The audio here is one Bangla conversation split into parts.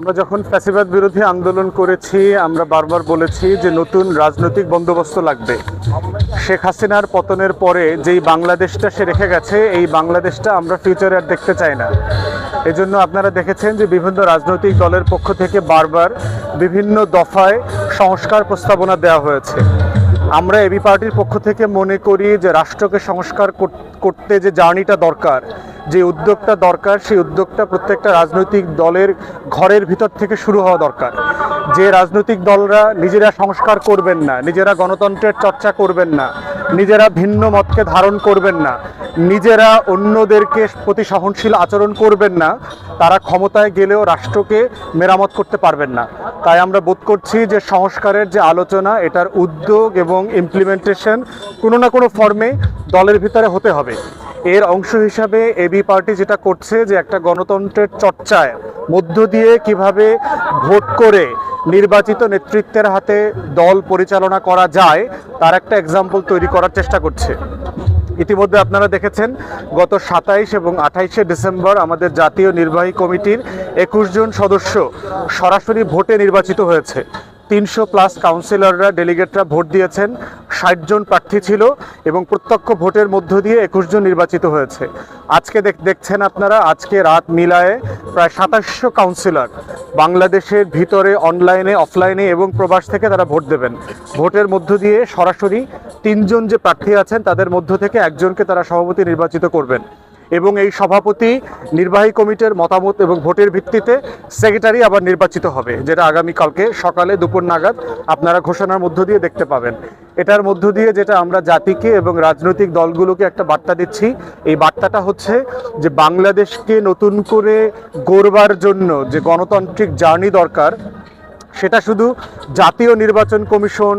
আমরা যখন ফ্যাসিবাদ বিরোধী আন্দোলন করেছি, আমরা বারবার বলেছি যে নতুন রাজনৈতিক বন্দোবস্ত লাগবে। শেখ হাসিনার পতনের পরে যেই বাংলাদেশটা সে রেখে গেছে, এই বাংলাদেশটা আমরা ফিউচারে আর দেখতে চাই না। এজন্য আপনারা দেখেছেন যে বিভিন্ন রাজনৈতিক দলের পক্ষ থেকে বারবার বিভিন্ন দফায় সংস্কার প্রস্তাবনা দেওয়া হয়েছে। আমরা এবি পার্টির পক্ষ থেকে মনে করি যে রাষ্ট্রকে সংস্কার করতে যে জার্নিটা দরকার, যে উদ্যোগটা দরকার, সেই উদ্যোগটা প্রত্যেকটা রাজনৈতিক দলের ঘরের ভিতর থেকে শুরু হওয়া দরকার। যে রাজনৈতিক দলরা নিজেরা সংস্কার করবেন না, নিজেরা গণতন্ত্রের চর্চা করবেন না নিজেরা ভিন্ন মতকে ধারণ করবেন না। নিজেরা অন্যদেরকে প্রতি সহনশীল আচরণ করবেন না। তারা ক্ষমতায় গেলেও রাষ্ট্রকে মেরামত করতে পারবেন না। তাই আমরা বোধ করছি যে সংস্কারের যে আলোচনা, এটার উদ্যোগ এবং ইমপ্লিমেন্টেশন কোনো না কোনো ফর্মে দলের ভিতরে হতে হবে। এর অংশ হিসাবে এবি পার্টি যেটা করছে যে একটা গণতন্ত্রের চর্চায় মধ্য দিয়ে কীভাবে ভোট করে নির্বাচিত নেতৃত্বের হাতে দল পরিচালনা করা যায়, তার একটা এক্সাম্পল তৈরি করার চেষ্টা করছে। ইতিমধ্যে আপনারা দেখেছেন, গত সাতাইশ এবং আঠাইশে ডিসেম্বর আমাদের জাতীয় নির্বাহী কমিটির একুশ জন সদস্য সরাসরি ভোটে নির্বাচিত হয়েছে। তিনশো প্লাস কাউন্সিলররা, ডেলিগেটরা ভোট দিয়েছেন। ষাট জন প্রার্থী ছিল এবং প্রত্যক্ষ ভোটের মধ্য দিয়ে একুশ জন নির্বাচিত হয়েছে। আজকে দেখ- দেখছেন আপনারা, আজকে রাত মিলায়ে প্রায় সাতাশশো কাউন্সিলর বাংলাদেশের ভিতরে, অনলাইনে, অফলাইনে এবং প্রবাস থেকে তারা ভোট দেবেন। ভোটের মধ্য দিয়ে সরাসরি তিনজন যে প্রার্থী আছেন, তাদের মধ্য থেকে একজনকে তারা সভাপতি নির্বাচিত করবেন। এবং এই সভাপতি নির্বাহী কমিটির মতামত এবং ভোটের ভিত্তিতে সেক্রেটারি আবার নির্বাচিত হবে, যেটা আগামীকালকে সকালে দুপুর নাগাদ আপনারা ঘোষণার মধ্য দিয়ে দেখতে পাবেন। এটার মধ্য দিয়ে যেটা আমরা জাতিকে এবং রাজনৈতিক দলগুলোকে একটা বার্তা দিচ্ছি, এই বার্তাটা হচ্ছে যে বাংলাদেশকে নতুন করে গড়বার জন্য যে গণতান্ত্রিক জার্নি দরকার, সেটা শুধু জাতীয় নির্বাচন কমিশন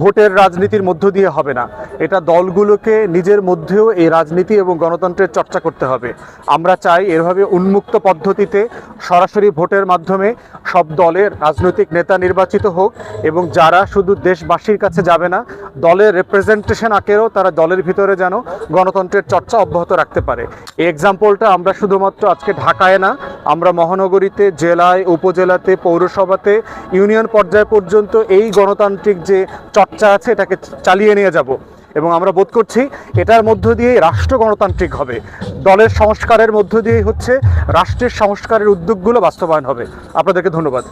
ভোটের রাজনীতির মধ্য দিয়ে হবে না। এটা দলগুলোকে নিজের মধ্যেও এই রাজনীতি এবং গণতন্ত্রের চর্চা করতে হবে। আমরা চাই এভাবে উন্মুক্ত পদ্ধতিতে সরাসরি ভোটের মাধ্যমে সব দলের রাজনৈতিক নেতা নির্বাচিত হোক এবং যারা শুধু দেশবাসীর কাছে যাবে না, দলের রিপ্রেজেন্টেশন আকেও তারা দলের ভিতরে যেন গণতন্ত্রের চর্চা অব্যাহত রাখতে পারে। এই এক্সাম্পলটা আমরা শুধুমাত্র আজকে ঢাকায় না, আমরা মহানগরীতে, জেলায়, উপজেলাতে, পৌরসভাতে, ইউনিয়ন পর্যায় পর্যন্ত এই গণতান্ত্রিক যে চর্চা আছে, এটাকে চালিয়ে নিয়ে যাব। এবং আমরা বোধ করছি এটার মধ্য দিয়ে রাষ্ট্র গণতান্ত্রিক হবে। দলের সংস্কারের মধ্য দিয়ে হচ্ছে রাষ্ট্রের সংস্কারের উদ্যোগগুলো বাস্তবায়ন হবে। আপনাদেরকে ধন্যবাদ।